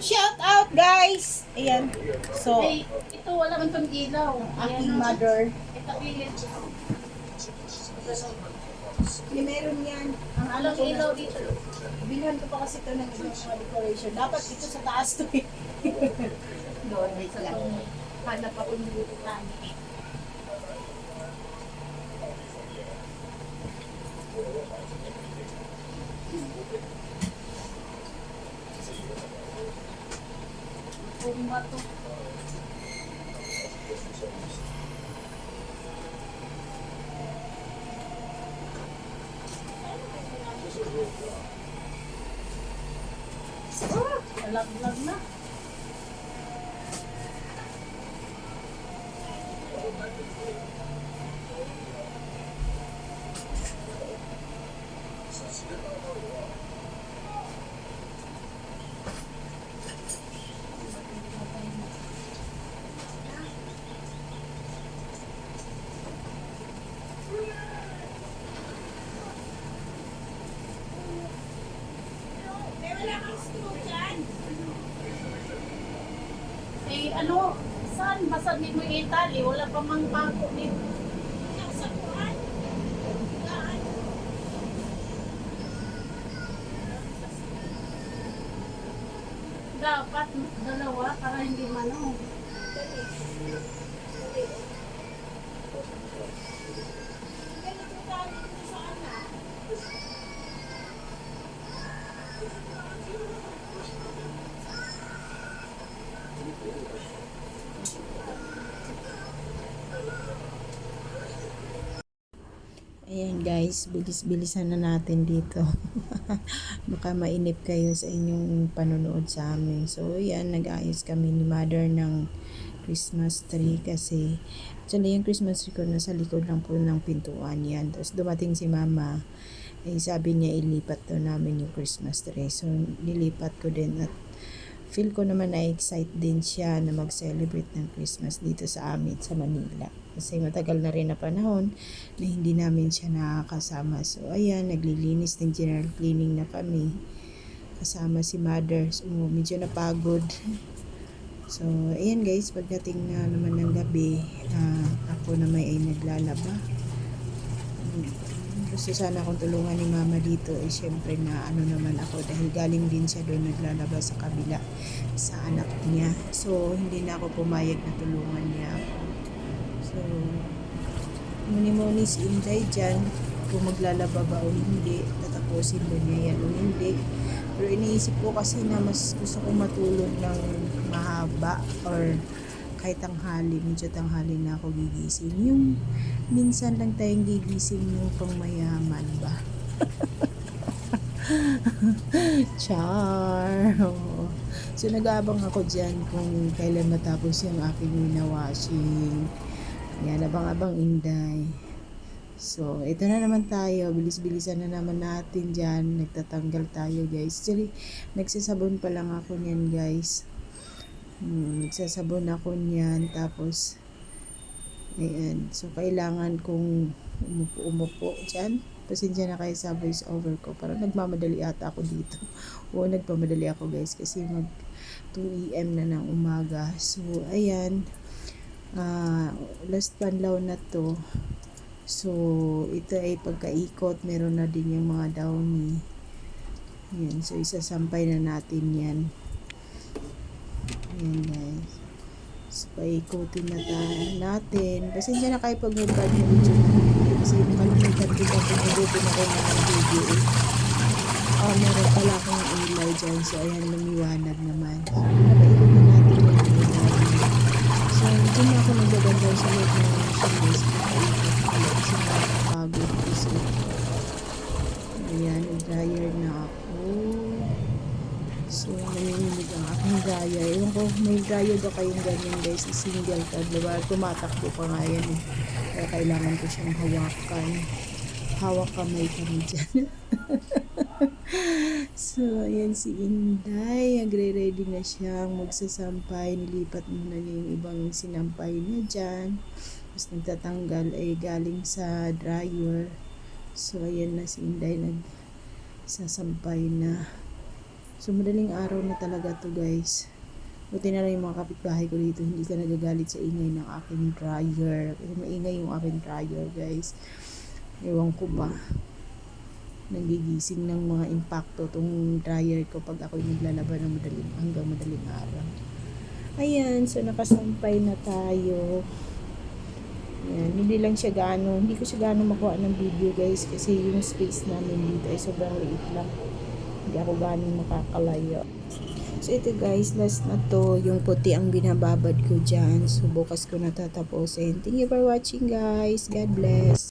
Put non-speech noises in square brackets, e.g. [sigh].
Shout out guys! Ayan. So, Ay, ito wala man pang ilaw. aking Ayan, mother. Ito pilit. May meron yan. Ang alam ko ilaw dito. bilhan ko pa kasi ito ng ibang mga decoration. Dapat ito sa taas to eh. [laughs] Doon, sa itong hanap ako ng bututan. Kung bato. Ah, Nalaglag na. Eh, ano, saan basag ni mo Italy? Wala pa mang bangko ni sa kuan. Dapat dalawa para hindi manong. Ayan guys, bilis-bilisan na natin dito. [laughs] Baka mainip kayo sa inyong panonood sa amin. So, ayan, nag-ayos kami ni mother ng Christmas tree kasi actually yung Christmas tree ko nasa likod lang po ng pintuan yan. Tapos dumating si mama, eh, sabi niya ilipat daw namin yung Christmas tree. So, nilipat ko din at feel ko naman na excite din siya na mag-celebrate ng Christmas dito sa amin sa Manila. Kasi matagal na rin na panahon na hindi namin siya nakakasama. So, ayan, naglilinis ng general cleaning na kami. Kasama si mother. So, medyo napagod. So, ayan guys, pagdating na naman ng gabi, ah, ako na may ay naglalaba. Gusto sana akong tulungan ni mama dito. Eh, syempre na ano naman ako dahil galing din siya doon naglalaba sa kabila sa anak niya. So, hindi na ako pumayag na tulungan niya. So, muni-muni si Inday dyan kung maglalaba ba o hindi, tatapusin ba niya yan o hindi. Pero iniisip ko kasi na mas gusto kong matulog ng mahaba or kahit tanghali, medyo tanghali na ako gigising. Yung minsan lang tayong gigising yung pang mayaman ba? [laughs] Char! Oo. So nag-aabang ako dyan kung kailan matapos yung aking winawashing. Yan, abang-abang inday. So, ito na naman tayo. Bilis-bilisan na naman natin dyan. Nagtatanggal tayo, guys. Actually, nagsasabon pa lang ako niyan, guys. Hmm, nagsasabon ako niyan. Tapos, ayan. So, kailangan kong umupo-umupo dyan. Pasensya na kayo sa voice over ko. Parang nagmamadali ata ako dito. [laughs] Oo, nagpamadali ako, guys. Kasi mag 2 a.m. na ng umaga. So, ayan. Ah, last panlaw na to. So, ito ay pagkaikot, meron na din yung mga downy. Yan, so isasampay na natin yan. Yan guys. So, paikutin na tayo natin. Pasensya na kayo pag nag-bad na video. Kasi makalimutan ko pa kung nagutin ako ng video. Oh, meron pala akong ilaw dyan. So, ayan, lumiwanag naman. So, napaikot na natin yung ilaw. So, hindi na ako nagaganda sa loob ng showbiz. Kasi nakakapagod kasi. Ayan, dryer na ako. So, nanginginig ang aking dryer. Ewan ko, may dryer ba kayong ganyan guys? Single ka, diba? Tumatakbo pa nga yan eh. Kaya kailangan ko siyang hawakan. Hawak kamay kami dyan. [laughs] so, ayan si Inday. Nagre-ready na siyang magsasampay. Nilipat muna niya yung ibang sinampay niya dyan. Tapos nagtatanggal ay galing sa dryer. So, ayan na si Inday nagsasampay na. So, madaling araw na talaga to guys. Buti na lang yung mga kapitbahay ko dito, hindi ka nagagalit sa ingay ng aking dryer. Kasi maingay yung aking dryer guys. Ewan ko ba. Nagigising ng mga impacto tong dryer ko pag ako'y naglalaba ng madaling, hanggang madaling araw. Ayan, so nakasampay na tayo. Ayan, hindi lang siya gaano, hindi ko siya gaano makuha ng video guys kasi yung space namin dito ay sobrang liit lang. Hindi ako gaano makakalayo. So ito guys, last na to, yung puti ang binababad ko dyan. So bukas ko natatapusin. Thank you for watching guys. God bless.